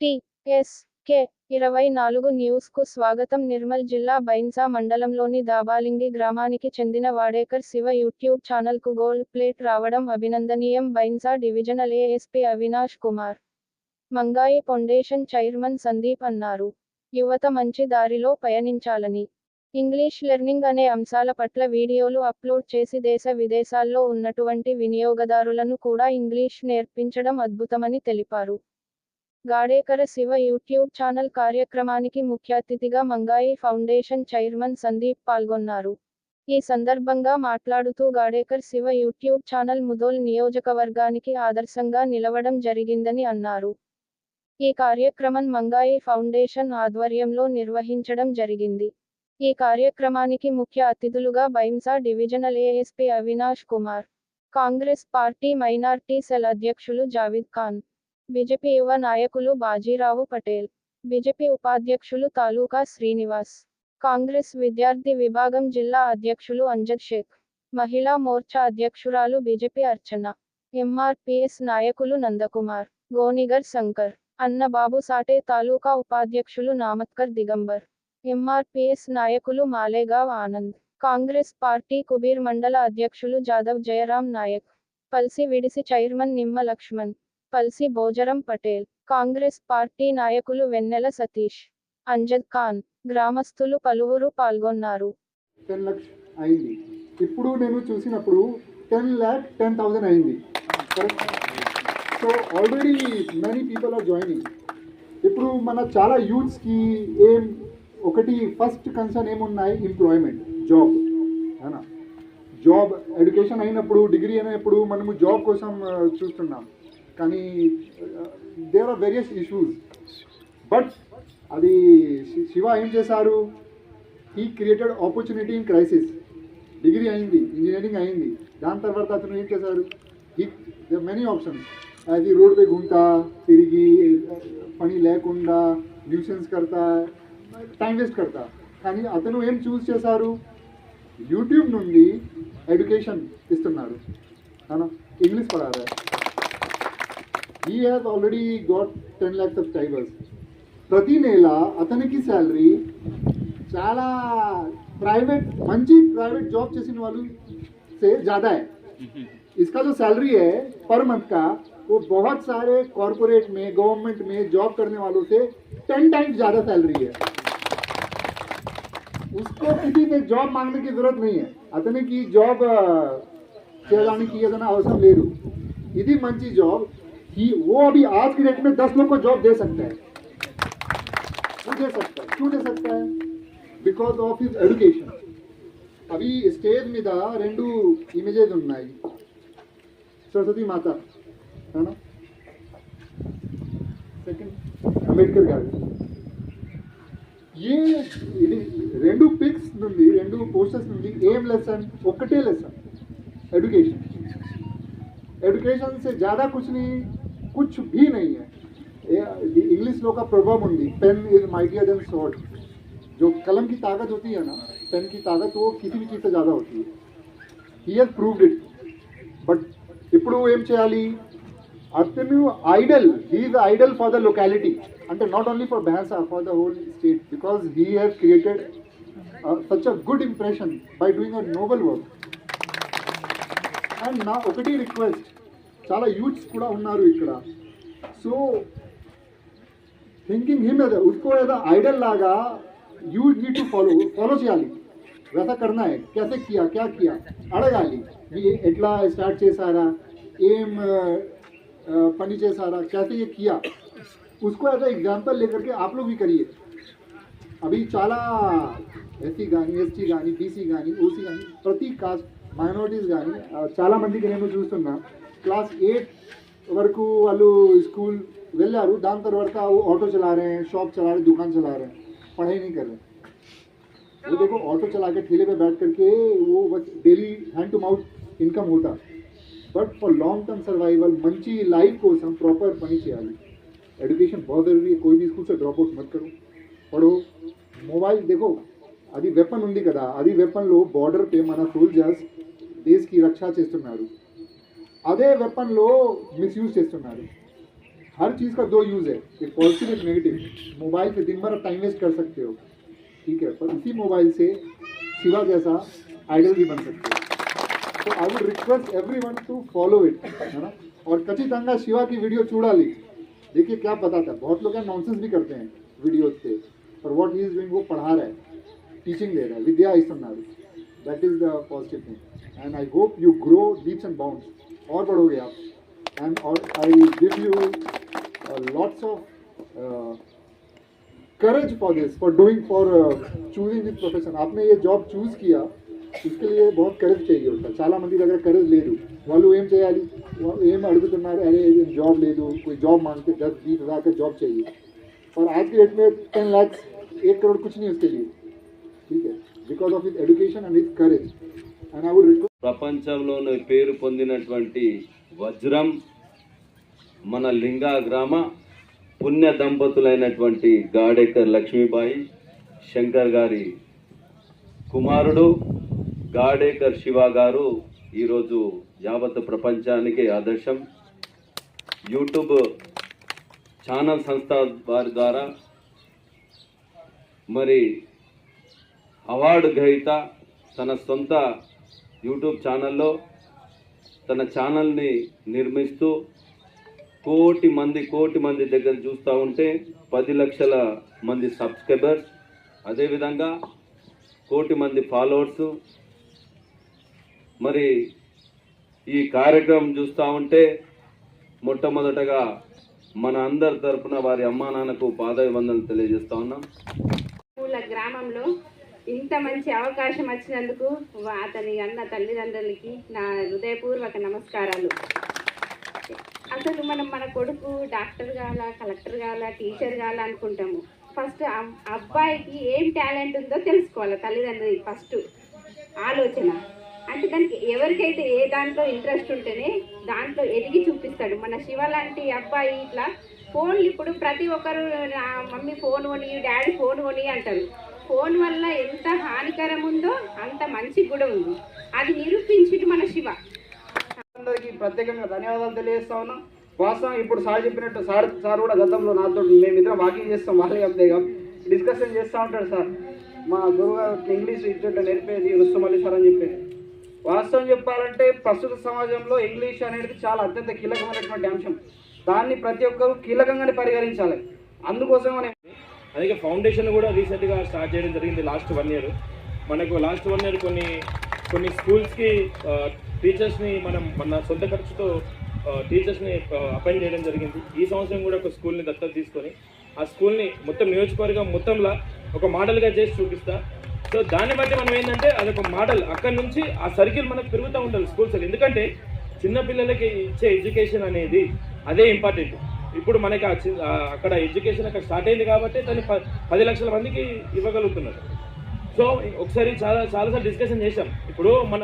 టిఎస్కే ఇరవై నాలుగు న్యూస్కు స్వాగతం. నిర్మల్ జిల్లా బైన్సా మండలంలోని దాబాలింగి గ్రామానికి చెందిన వాడేకర్ శివ యూట్యూబ్ ఛానల్కు గోల్డ్ ప్లేట్ రావడం అభినందనీయం. Bhainsa divisional ASP Avinash Kumar. Mangai foundation chairman Sandeep అన్నారు. యువత మంచి దారిలో పయనించాలని. ఇంగ్లీష్ లెర్నింగ్ అనే అంశాల పట్ల వీడియోలు అప్లోడ్ చేసి దేశ విదేశాల్లో ఉన్నటువంటి వినియోగదారులను కూడా ఇంగ్లీష్ నేర్పించడం అద్భుతమని తెలిపారు. గాడేకర శివ యూట్యూబ్ ఛానల్ కార్యక్రమానికి ముఖ్య అతిథిగా మంగాయి ఫౌండేషన్ చైర్మన్ సందీప్ పాల్గొన్నారు. ఈ సందర్భంగా మాట్లాడుతూ గాడేకర్ శివ యూట్యూబ్ ఛానల్ ముదోల్ నియోజకవర్గానికి ఆదర్శంగా నిలవడం జరిగిందని అన్నారు. ఈ కార్యక్రమం మంగాయి ఫౌండేషన్ ఆధ్వర్యంలో నిర్వహించడం జరిగింది. ఈ కార్యక్రమానికి ముఖ్య అతిథులుగా Bhainsa divisional ASP Avinash Kumar Congress party minority cell అధ్యక్షులు జావిద్ ఖాన్ బీజేపీ యువ నాయకులు బాజీరావు పటేల్ బీజేపీ ఉపాధ్యక్షులు తాలూకా శ్రీనివాస్ కాంగ్రెస్ విద్యార్థి విభాగం జిల్లా అధ్యక్షులు అంజద్ షేక్ మహిళా మోర్చా అధ్యక్షురాలు బీజేపీ అర్చన ఎంఆర్పిఎస్ నాయకులు నందకుమార్ గోనిగర్ శంకర్ అన్నబాబు సాటే తాలూకా ఉపాధ్యక్షులు నామత్కర్ దిగంబర్ ఎంఆర్పిఎస్ నాయకులు మాలేగావ్ ఆనంద్ కాంగ్రెస్ పార్టీ కుబీర్ మండల అధ్యక్షులు Jadhav Jayaram Naik Palsi VDC chairman Nimma Laxman Palsi Bhojaram Patel Congress party నాయకులు వెన్నెల సతీష్ అంజద్ ఖాన్ గ్రామస్తులు పలువురు పాల్గొన్నారు. టెన్ అయింది. ఇప్పుడు నేను చూసినప్పుడు టెన్ ల్యాక్ టెన్ థౌజండ్ అయింది. So already many people are joining ఇప్పుడు మన చాలా యూత్స్కి ఏం ఒకటి ఫస్ట్ కన్సర్న్ ఏమున్నాయి? ఎంప్లాయ్మెంట్ జాబ్ జాబ్ ఎడ్యుకేషన్ అయినప్పుడు డిగ్రీ అయినప్పుడు మనము జాబ్ కోసం చూస్తున్నాం. కానీ there are various issues but అది శివ ఏం చేశారు? He created opportunity in crisis degree అయింది ఇంజనీరింగ్ అయింది. దాని తర్వాత అతను ఏం చేశారు? హీ మెనీ ఆప్షన్స్ అది రోడ్ గుంటా తిరిగి పని లేకుండా న్యూసెన్స్ కడతా టైం వేస్ట్ కడతా. కానీ అతను ఏం చూస్ చేశారు? యూట్యూబ్ నుండి ఎడ్యుకేషన్ ఇస్తున్నారు English పడారా he has already got ten lakhs subscribers ప్రతి నెల అతనికి శాలరీ చాలా प्राइवेट मंची प्राइवेट जॉब చేసిన వాళ్ళు से ज्यादा है इसका जो सैलरी है पर मंथ का वो बहुत सारे कॉरपोरेट में गवर्नमेंट में जॉब करने वालों से टेन टाइम्स ज्यादा सैलरी है उसको किसी से जॉब मांगने की जरूरत नहीं है అతనికి జాబ్ చేయడానికి ఏదైనా అవసరం లేదు ఇది మంచి జాబ్ ही वो अभी आज की डेट में दस लोग को जॉब दे सकता है वो दे सकता है क्यों दे सकता है బికాస్ ఆఫ్ హిస్ ఎడ్యుకేషన్ అవి స్టేజ్ మీద రెండు ఇమేజెస్ ఉన్నాయి సరస్వతి మాత అవునా సెకండ్ అంబేద్కర్ గారు ఏ ఇది రెండు పిక్స్ నుండి రెండు పోస్టర్స్ నుండి ఏం లెసన్ ఒక్కటే లెసన్ एजुकेशन एजुकेशन से ज़्यादा कुछ नहीं कुछ भी नहीं है इंग्लिश लोग का प्रभाव होंगी pen is mightier than sword जो कलम की ताकत होती है ना पेन की ताकत वो किसी भी चीज़ से ज़्यादा होती है he has proved it but ఇప్పుడు ఏం చేయాలి అతను idol he's idol for the locality అంటే not only for బెహాసా for the whole state because he has created such a good impression by doing a noble work and నా ఒకటి request చాలా youths కూడా ఉన్నారు ఇక్కడ సో థింకింగ్ హిమ్ ఏదో उसको ఏదో ఐడల్ లాగా you need to follow follow చేయాలి वैसा करना है कैसे किया क्या किया అడగాలి మీ ఎట్లా స్టార్ట్ చేశారా ఏం ఆ, పని చేశారా कैसे ये किया उसको एज एग्जाम्पल लेकर के आप लोग भी करिए అవి చాలా ఎస్సీ కానీ ఎస్టీ కానీ బీసీ కానీ ఓసీ కానీ ప్రతి కాస్ట్ మైనారిటీస్ కానీ ఆ, చాలా మందికి నేను చూస్తున్నా క్లాస్ ఎయిట్ వరకు వాళ్ళు స్కూల్ వెళ్ళారు దాని తర్వాత वो ऑटो चला रहे हैं शॉप चला रहे हैं दुकान चला रहे हैं पढ़ाई नहीं कर रहे वो देखो ऑटो चला के ठेले पे बैठ करके वो बस daily hand to mouth income होता but for long term survival మంచి లైఫ్ కోసం ప్రాపర్ పని చేయాలి एजुकेशन बहुत ज़रूरी है कोई भी स्कूल से ड्रॉप आउट मत करो పడో మొబైల్ देखो అది వెపన్ ఉంది కదా అది వెపన్లో బార్డర్ పే మన సోల్జర్స్ దేశ్కి రక్ష చేస్తున్నారు అదే వెపన్లో మిస్యూజ్ చేస్తున్నారు. हर चीज़ का दो यूज़ है एक पॉजिटिव एक नेगेटिव मोबाइल से दिन भर आप टाइम वेस्ट कर सकते हो ठीक है पर उसी मोबाइल से शिवा जैसा आइडल भी बन सकते हो तो I would request every one to follow it है ना और कचितंगा शिवा की वीडियो चूड़ा ली देखिए क्या पता था बहुत लोग नॉनसेंस भी करते हैं वीडियोज़ से पर वॉट इज़ डूइंग वो पढ़ा रहा है टीचिंग दे रहा है विद्या इस that is the positive thing and I hope you grow deeps and bounds और बढ़ोगे आप एंड और I give you lots of courage for this for doing for choosing this profession आपने ये जॉब चूज किया इसके लिए बहुत కరేజ్ चाहिए होता చాలా మంది దగ్గర కరేజ్ లేదు వాళ్ళు ఏం చేయాలి వాళ్ళు ఏం అడుగుతున్నారు అరే జాబ్ లేదు कोई जॉब मांगते दस बीस हज़ार का जॉब चाहिए और आज की डेट में टेन लैक्स एक करोड़ कुछ नहीं उसके लिए ठीक है because of his education and his courage ప్రపంచంలోనే పేరు పొందినటువంటి వజ్రం మన లింగా గ్రామ పుణ్య దంపతులైనటువంటి గాడెక్కర్ లక్ష్మీబాయి శంకర్ గారి కుమారుడు గాడేకర్ శివ గారు ఈరోజు యావత్ ప్రపంచానికి ఆదర్శం. యూట్యూబ్ ఛానల్ సంస్థ వారి ద్వారా మరి అవార్డు గ్రహీత తన సొంత యూట్యూబ్ ఛానల్లో తన ఛానల్ని నిర్మిస్తూ కోటి మంది కోటి మంది దగ్గర చూస్తూ ఉంటే పది లక్షల మంది సబ్స్క్రైబర్స్. అదేవిధంగా కోటి మంది ఫాలోవర్స్. మరి ఈ కార్యక్రమం చూస్తూ ఉంటే మొట్టమొదటగా మన అందరి తరపున వారి అమ్మా నాన్నకు పాదవందనలు తెలియజేస్తా ఉన్నాం. గ్రామంలో ఇంత మంచి అవకాశం వచ్చినందుకు అతని అన్న తల్లిదండ్రులకి నా హృదయపూర్వక నమస్కారాలు. అసలు మనం మన కొడుకు డాక్టర్ కావాలా కలెక్టర్ కావాలా టీచర్ కావాలా అనుకుంటాము. ఫస్ట్ అమ్- అబ్బాయికి ఏం టాలెంట్ ఉందో తెలుసుకోవాలి తల్లిదండ్రులకి ఫస్ట్ ఆలోచన. అంటే దానికి ఎవరికైతే ఏ దాంట్లో ఇంట్రెస్ట్ ఉంటేనే దాంట్లో ఎదిగి చూపిస్తాడు. మన శివ లాంటి అబ్బాయి ఇట్లా ఫోన్లు ఇప్పుడు ప్రతి ఒక్కరు నా మమ్మీ ఫోన్ కొని డాడీ ఫోన్ కొని అంటారు. ఫోన్ వల్ల ఎంత హానికరం ఉందో అంత మంచి కూడా ఉంది. అది నిరూపించుడు మన శివ. అందరికీ ప్రత్యేకంగా ధన్యవాదాలు తెలియజేస్తా ఉన్నాం. వాస్తవం ఇప్పుడు సార్ చెప్పినట్టు సార్ సార్ కూడా గతంలో నాతో మేమిద్దరం వాకింగ్ చేస్తాం వాళ్ళే అంతేగా డిస్కషన్ చేస్తూ ఉంటాడు సార్. మా గురువు ఇంగ్లీష్ ఇచ్చేట నేర్పేది రుస్తమల్లి సార్ అని చెప్పేది. వాస్తవం చెప్పాలంటే ప్రస్తుత సమాజంలో ఇంగ్లీష్ అనేది చాలా అత్యంత కీలకమైనటువంటి అంశం. దాన్ని ప్రతి ఒక్కరు కీలకంగానే పరిగణించాలి. అందుకోసం మనం అలాగే ఫౌండేషన్ కూడా రీసెంట్గా స్టార్ట్ చేయడం జరిగింది లాస్ట్ వన్ ఇయర్. మనకు లాస్ట్ వన్ ఇయర్ కొన్ని కొన్ని స్కూల్స్కి టీచర్స్ని మనం మన సొంత ఖర్చుతో టీచర్స్ని అపాయింట్ చేయడం జరిగింది. ఈ సంవత్సరం కూడా ఒక స్కూల్ని దత్తత తీసుకొని ఆ స్కూల్ని మొత్తం నియోజకవర్గం మొత్తంలో ఒక మోడల్గా చేసి చూపిస్తా. సో దాన్ని బట్టి మనం ఏంటంటే అదొక మోడల్. అక్కడ నుంచి ఆ సర్కిల్ మనకు పెరుగుతూ ఉండాలి స్కూల్స్ ఎందుకంటే చిన్నపిల్లలకి ఇచ్చే ఎడ్యుకేషన్ అనేది అదే ఇంపార్టెంట్. ఇప్పుడు మనకి అక్కడ ఎడ్యుకేషన్ అక్కడ స్టార్ట్ అయింది కాబట్టి దాన్ని ప- పది లక్షల మందికి ఇవ్వగలుగుతున్నారు. సో ఒకసారి చాలా చాలాసార్లు డిస్కషన్ చేశాం. ఇప్పుడు మన